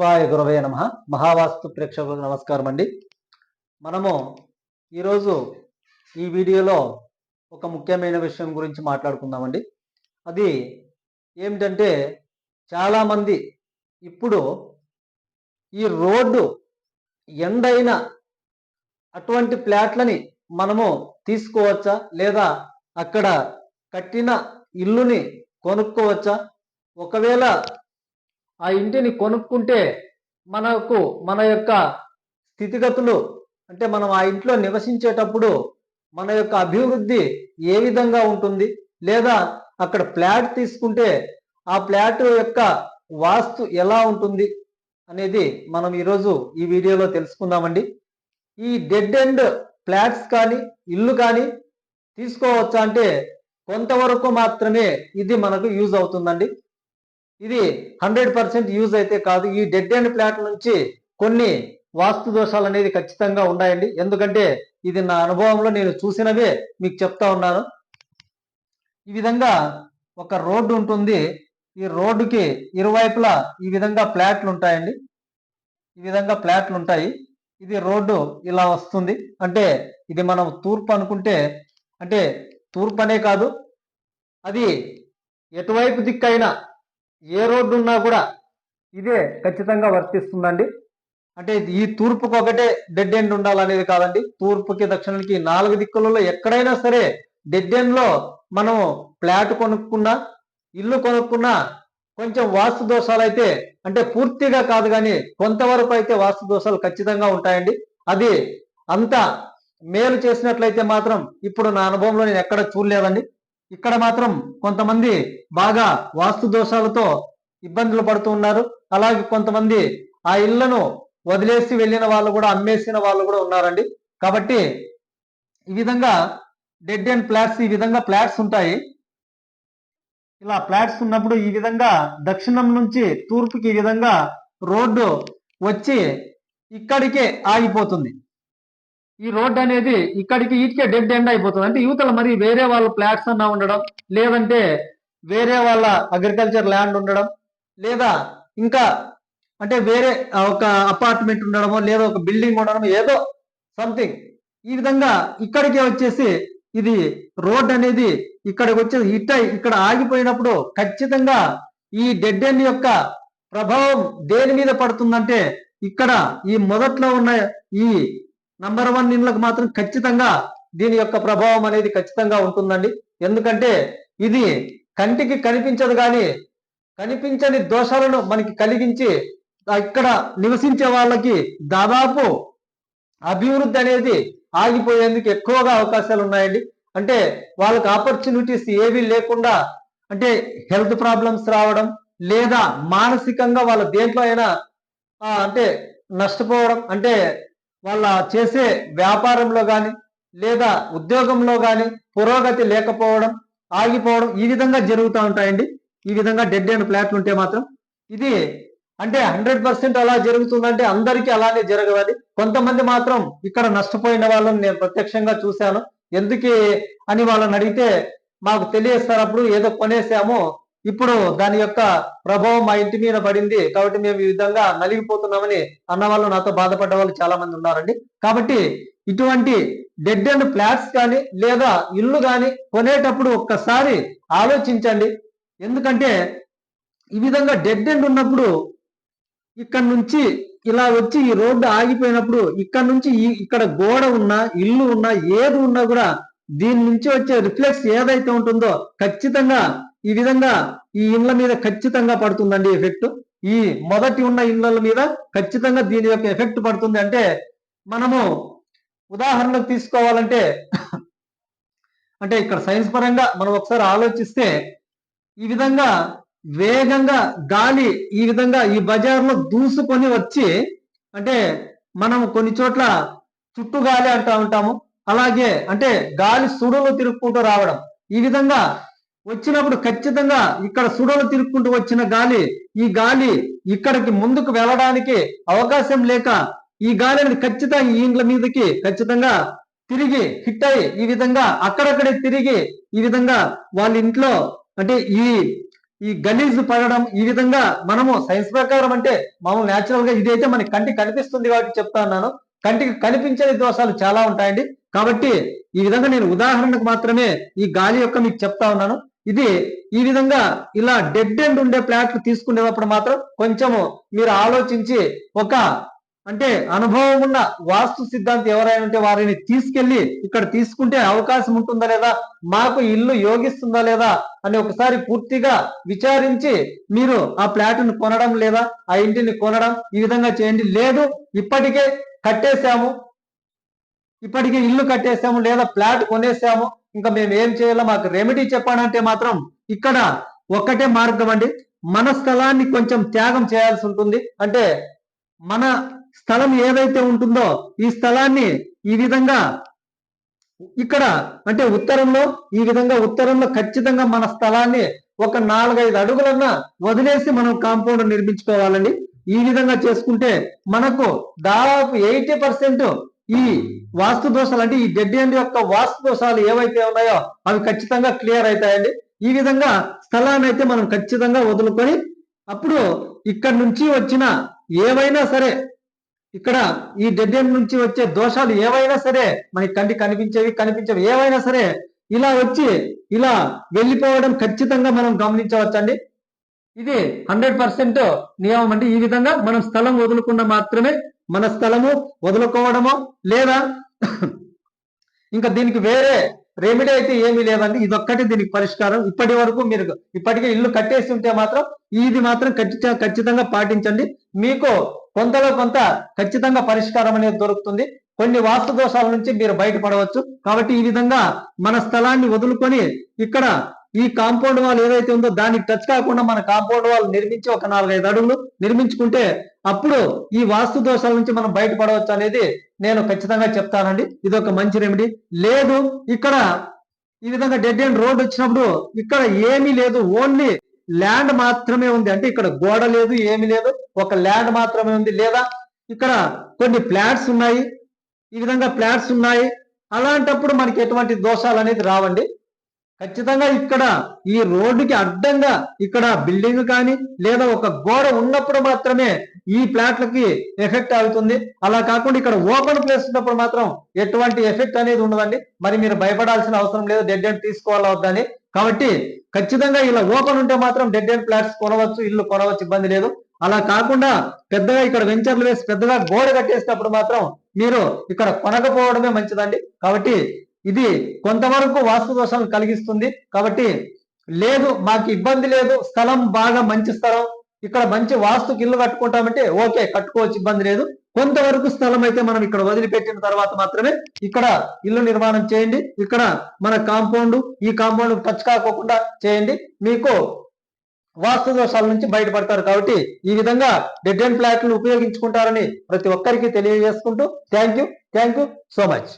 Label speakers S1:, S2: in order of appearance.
S1: శివాయ గురవే నమ. మహావాస్తు ప్రేక్షకులకు నమస్కారం అండి మనము ఈరోజు ఈ వీడియోలో ఒక ముఖ్యమైన విషయం గురించి మాట్లాడుకుందామండి. అది ఏమిటంటే చాలామంది ఇప్పుడు ఈ రోడ్డు ఎండైన అటువంటి ప్లాట్లని మనము తీసుకోవచ్చా? లేదా అక్కడ కట్టిన ఇల్లుని కొనుక్కోవచ్చా? ఒకవేళ ఆ ఇంటిని కొనుక్కుంటే మనకు మన యొక్క స్థితిగతులు అంటే మనం ఆ ఇంట్లో నివసించేటప్పుడు మన యొక్క అభివృద్ధి ఏ విధంగా ఉంటుంది? లేదా అక్కడ ఫ్లాట్ తీసుకుంటే ఆ ఫ్లాట్ యొక్క వాస్తు ఎలా ఉంటుంది? అనేది మనం ఈరోజు ఈ వీడియోలో తెలుసుకుందామండి. ఈ డెడ్ ఎండ్ ఫ్లాట్స్ కానీ ఇల్లు కానీ తీసుకోవచ్చా అంటే కొంతవరకు మాత్రమే ఇది మనకు యూజ్ అవుతుందండి. ఇది హండ్రెడ్ పర్సెంట్ యూజ్ అయితే కాదు. ఈ డెడ్ అండ్ ఫ్లాట్ నుంచి కొన్ని వాస్తు దోషాలు అనేది ఖచ్చితంగా ఉన్నాయండి ఎందుకంటే ఇది నా అనుభవంలో నేను చూసినవే మీకు చెప్తా ఉన్నాను. ఈ విధంగా ఒక రోడ్డు ఉంటుంది. ఈ రోడ్డుకి ఇరువైపులా ఈ విధంగా ఫ్లాట్లు ఉంటాయండి. ఈ విధంగా ఫ్లాట్లు ఉంటాయి. ఇది రోడ్డు ఇలా వస్తుంది. అంటే ఇది మనం తూర్పు అనుకుంటే అంటే తూర్పు అనే కాదు. అది ఎటువైపు దిక్కైనా ఏ రోడ్డు ఉన్నా కూడా ఇదే ఖచ్చితంగా వర్తిస్తుందండి. అంటే ఈ తూర్పుకి ఒకటే డెడ్ ఎండ్ ఉండాలనేది కాదండి. తూర్పుకి దక్షిణానికి నాలుగు దిక్కులలో ఎక్కడైనా సరే డెడ్ ఎండ్లో మనం ఫ్లాట్ కొనుక్కున్నా ఇల్లు కొనుక్కున్నా కొంచెం వాస్తు దోషాలు అయితే అంటే పూర్తిగా కాదు కానీ కొంతవరకు అయితే వాస్తు దోషాలు ఖచ్చితంగా ఉంటాయండి. అది అంత మేలు చేసినట్లయితే మాత్రం ఇప్పుడు నా అనుభవంలో నేను ఎక్కడ చూడలేదండి. ఇక్కడ మాత్రం కొంతమంది బాగా వాస్తు దోషాలతో ఇబ్బందులు పడుతూ ఉన్నారు. అలాగే కొంతమంది ఆ ఇళ్ళను వదిలేసి వెళ్ళిన వాళ్ళు కూడా అమ్మేసిన వాళ్ళు కూడా ఉన్నారండి. కాబట్టి ఈ విధంగా డెడ్ అండ్ ప్లాట్స్ ఈ విధంగా ప్లాట్స్ ఉంటాయి. ఇలా ఫ్లాట్స్ ఉన్నప్పుడు ఈ విధంగా దక్షిణం నుంచి తూర్పుకి ఈ విధంగా రోడ్డు వచ్చి ఇక్కడికే ఆగిపోతుంది. ఈ రోడ్ అనేది ఇక్కడికి ఇటుకే డెడ్ ఎండ్ అయిపోతుంది. అంటే యువతలు మరి వేరే వాళ్ళ ఫ్లాట్స్ అన్నా ఉండడం లేదంటే వేరే వాళ్ళ అగ్రికల్చర్ ల్యాండ్ ఉండడం లేదా ఇంకా అంటే వేరే ఒక అపార్ట్మెంట్ ఉండడమో లేదా ఒక బిల్డింగ్ ఉండడం ఏదో సంథింగ్ ఈ విధంగా ఇక్కడికే వచ్చేసి ఇది రోడ్ అనేది ఇక్కడికి వచ్చేసి హిట్ ఇక్కడ ఆగిపోయినప్పుడు ఖచ్చితంగా ఈ డెడ్ ఎండ్ యొక్క ప్రభావం దేని మీద పడుతుందంటే ఇక్కడ ఈ మొదట్లో ఉన్న ఈ నంబర్ వన్ ఇళ్ళకు మాత్రం ఖచ్చితంగా దీని యొక్క ప్రభావం అనేది ఖచ్చితంగా ఉంటుందండి. ఎందుకంటే ఇది కంటికి కనిపించదు కానీ కనిపించని దోషాలను మనకి కలిగించి ఇక్కడ నివసించే వాళ్ళకి దాదాపు అభివృద్ధి అనేది ఆగిపోయేందుకు ఎక్కువగా అవకాశాలు ఉన్నాయండి. అంటే వాళ్ళకి ఆపర్చునిటీస్ ఏవి లేకుండా అంటే హెల్త్ ప్రాబ్లమ్స్ రావడం లేదా మానసికంగా వాళ్ళ దేంట్లో అయినా అంటే నష్టపోవడం అంటే వాళ్ళ చేసే వ్యాపారంలో కానీ లేదా ఉద్యోగంలో కానీ పురోగతి లేకపోవడం ఆగిపోవడం ఈ విధంగా జరుగుతూ ఉంటాయండి. ఈ విధంగా డెడ్ అండ్ ఫ్లాట్లు ఉంటే మాత్రం ఇది అంటే హండ్రెడ్ పర్సెంట్ అలా జరుగుతుందంటే అందరికీ అలానే జరగవాలి. కొంతమంది మాత్రం ఇక్కడ నష్టపోయిన వాళ్ళని నేను ప్రత్యక్షంగా చూశాను. ఎందుకే అని వాళ్ళని అడిగితే మాకు తెలియస్తారు అప్పుడు ఏదో కొనేసాము ఇప్పుడు దాని యొక్క ప్రభావం మా ఇంటి మీద పడింది కాబట్టి మేము ఈ విధంగా నలిగిపోతున్నామని అన్న వాళ్ళు నాతో బాధపడ్డ వాళ్ళు చాలా మంది ఉన్నారండి. కాబట్టి ఇటువంటి డెడ్ అండ్ ఫ్లాట్స్ కానీ లేదా ఇల్లు కానీ కొనేటప్పుడు ఒక్కసారి ఆలోచించండి. ఎందుకంటే ఈ విధంగా డెడ్ ఎండ్ ఉన్నప్పుడు ఇక్కడ నుంచి ఇలా వచ్చి ఈ రోడ్డు ఆగిపోయినప్పుడు ఇక్కడ నుంచి ఈ ఇక్కడ గోడ ఉన్నా ఇల్లు ఉన్నా ఏది ఉన్నా కూడా దీని నుంచి వచ్చే రిఫ్లెక్స్ ఏదైతే ఉంటుందో ఖచ్చితంగా ఈ విధంగా ఈ ఇండ్ల మీద ఖచ్చితంగా పడుతుందండి ఎఫెక్ట్. ఈ మొదటి ఉన్న ఇండ్ల మీద ఖచ్చితంగా దీని యొక్క ఎఫెక్ట్ పడుతుంది అంటే మనము ఉదాహరణకు తీసుకోవాలంటే అంటే ఇక్కడ సైన్స్ పరంగా మనం ఒకసారి ఆలోచిస్తే ఈ విధంగా వేగంగా గాలి ఈ విధంగా ఈ బజార్లో దూసుకొని వచ్చి అంటే మనం కొన్ని చోట్ల చుట్టూ గాలి అంటా ఉంటాము. అలాగే అంటే గాలి సుడులు తిరుక్కుంటూ రావడం. ఈ విధంగా వచ్చినప్పుడు ఖచ్చితంగా ఇక్కడ సుడలు తిరుక్కుంటూ వచ్చిన గాలి ఈ గాలి ఇక్కడికి ముందుకు వెళ్ళడానికి అవకాశం లేక ఈ గాలి అనేది ఖచ్చితంగా ఈ మీదకి ఖచ్చితంగా తిరిగి హిట్ అయ్యి ఈ విధంగా అక్కడక్కడే తిరిగి ఈ విధంగా వాళ్ళ ఇంట్లో అంటే ఈ ఈ గలీజ్ పడడం ఈ విధంగా మనము సైన్స్ ప్రకారం అంటే మామూలు న్యాచురల్గా ఇదైతే మనకి కంటికి కనిపిస్తుంది కాబట్టి చెప్తా ఉన్నాను. కంటికి కనిపించని దోషాలు చాలా ఉంటాయండి. కాబట్టి ఈ విధంగా నేను ఉదాహరణకు మాత్రమే ఈ గాలి యొక్క మీకు చెప్తా ఉన్నాను. ఇది ఈ విధంగా ఇలా డెడ్ ఎండ్ ఉండే ప్లాట్లు తీసుకునేటప్పుడు మాత్రం కొంచెము మీరు ఆలోచించి ఒక అంటే అనుభవం ఉన్న వాస్తు సిద్ధాంతి ఎవరైనా ఉంటే వారిని తీసుకెళ్ళి ఇక్కడ తీసుకుంటే అవకాశం ఉంటుందా లేదా మాకు ఇల్లు యోగిస్తుందా లేదా అని ఒకసారి పూర్తిగా విచారించి మీరు ఆ ప్లాట్ను కొనడం లేదా ఆ ఇంటిని కొనడం ఈ విధంగా చేయండి. లేదు ఇప్పటికే కట్టేశాము. ఇప్పటికే ఇల్లు కట్టేశాము లేదా ప్లాట్ కొనేసాము ఇంకా మేము ఏం చేయాలో మాకు రెమెడీ చెప్పాలంటే మాత్రం ఇక్కడ ఒక్కటే మార్గం అండి. మన స్థలాన్ని కొంచెం త్యాగం చేయాల్సి ఉంటుంది. అంటే మన స్థలం ఏదైతే ఉంటుందో ఈ స్థలాన్ని ఈ విధంగా ఇక్కడ అంటే ఉత్తరంలో ఈ విధంగా ఉత్తరంలో ఖచ్చితంగా మన స్థలాన్ని ఒక నాలుగైదు అడుగులన్నా వదిలేసి మనం కాంపౌండ్ నిర్మించుకోవాలండి. ఈ విధంగా చేసుకుంటే మనకు దాదాపు ఎయిటీ పర్సెంట్ ఈ వాస్తు దోషాలు అంటే ఈ డెడ్ ఎండ్ యొక్క వాస్తు దోషాలు ఏవైతే ఉన్నాయో అవి ఖచ్చితంగా క్లియర్ అవుతాయండి. ఈ విధంగా స్థలాన్ని అయితే మనం ఖచ్చితంగా వదులుకొని అప్పుడు ఇక్కడ నుంచి వచ్చిన ఏవైనా సరే ఇక్కడ ఈ డెడ్ ఎండ్ నుంచి వచ్చే దోషాలు ఏవైనా సరే మనకి కంటి కనిపించేవి కనిపించేవి. ఏవైనా సరే ఇలా వచ్చి ఇలా వెళ్ళిపోవడం ఖచ్చితంగా మనం గమనించవచ్చండి. ఇది హండ్రెడ్ పర్సెంట్ నియమం అంటే ఈ విధంగా మనం స్థలం వదులుకున్న మాత్రమే మన స్థలము వదులుకోవడమో లేదా ఇంకా దీనికి వేరే రెమెడీ అయితే ఏమీ లేదండి. ఇదొక్కటి దీనికి పరిష్కారం. ఇప్పటి వరకు మీరు ఇప్పటికే ఇల్లు కట్టేసి ఉంటే మాత్రం ఇది మాత్రం ఖచ్చితంగా ఖచ్చితంగా పాటించండి. మీకు కొంతలో కొంత ఖచ్చితంగా పరిష్కారం అనేది దొరుకుతుంది. కొన్ని వాస్తు దోషాల నుంచి మీరు బయటపడవచ్చు. కాబట్టి ఈ విధంగా మన స్థలాన్ని వదులుకొని ఇక్కడ ఈ కాంపౌండ్ వాల్ ఏదైతే ఉందో దానికి టచ్ కాకుండా మన కాంపౌండ్ వాల్ నిర్మించి ఒక నాలుగైదు అడుగులు నిర్మించుకుంటే అప్పుడు ఈ వాస్తు దోషాల నుంచి మనం బయటపడవచ్చు అనేది నేను ఖచ్చితంగా చెప్తానండి. ఇది ఒక మంచి రెమెడీ లేదు ఇక్కడ ఈ విధంగా డెడ్ అండ్ రోడ్ వచ్చినప్పుడు ఇక్కడ ఏమీ లేదు ఓన్లీ ల్యాండ్ మాత్రమే ఉంది. అంటే ఇక్కడ గోడ లేదు ఏమీ లేదు ఒక ల్యాండ్ మాత్రమే ఉంది. లేదా ఇక్కడ కొన్ని ఫ్లాట్స్ ఉన్నాయి ఈ విధంగా ఫ్లాట్స్ ఉన్నాయి. అలాంటప్పుడు మనకి ఎటువంటి దోషాలు అనేది రావండి. ఖచ్చితంగా ఇక్కడ ఈ రోడ్డుకి అడ్డంగా ఇక్కడ బిల్డింగ్ కానీ లేదా ఒక గోడ ఉన్నప్పుడు మాత్రమే ఈ ప్లాట్లకి ఎఫెక్ట్ అవుతుంది అలా కాకుండా ఇక్కడ ఓపెన్ ప్లేస్ ఉన్నప్పుడు మాత్రం ఎటువంటి ఎఫెక్ట్ అనేది ఉండదండి. మరి మీరు భయపడాల్సిన అవసరం లేదు. డెడ్ ఎండ్ తీసుకోవాలా వద్దని కాబట్టి ఖచ్చితంగా ఇలా ఓపెన్ ఉంటే మాత్రం డెడ్ ఎండ్ ప్లాట్స్ కొనవచ్చు ఇల్లు కొనవచ్చు ఇబ్బంది లేదు. అలా కాకుండా పెద్దగా ఇక్కడ వెంచర్లు వేసి పెద్దగా గోడ కట్టేసినప్పుడు మాత్రం మీరు ఇక్కడ కొనకపోవడమే మంచిదండి. కాబట్టి ఇది కొంతవరకు వాస్తు దోషాలు కలిగిస్తుంది. కాబట్టి లేదు మాకు ఇబ్బంది లేదు స్థలం బాగా మంచి స్థలం ఇక్కడ మంచి వాస్తుకి ఇల్లు కట్టుకుంటామంటే ఓకే కట్టుకోవచ్చు ఇబ్బంది లేదు. కొంతవరకు స్థలం అయితే మనం ఇక్కడ వదిలిపెట్టిన తర్వాత మాత్రమే ఇక్కడ ఇల్లు నిర్మాణం చేయండి. ఇక్కడ మన కాంపౌండ్ ఈ కాంపౌండ్ టచ్ కాకోకుండా చేయండి. మీకు వాస్తు దోషాల నుంచి బయటపడతారు. కాబట్టి ఈ విధంగా డెడ్ అండ్ ఫ్లాట్లు ఉపయోగించుకుంటారని ప్రతి ఒక్కరికి తెలియజేసుకుంటూ thank you thank you so much.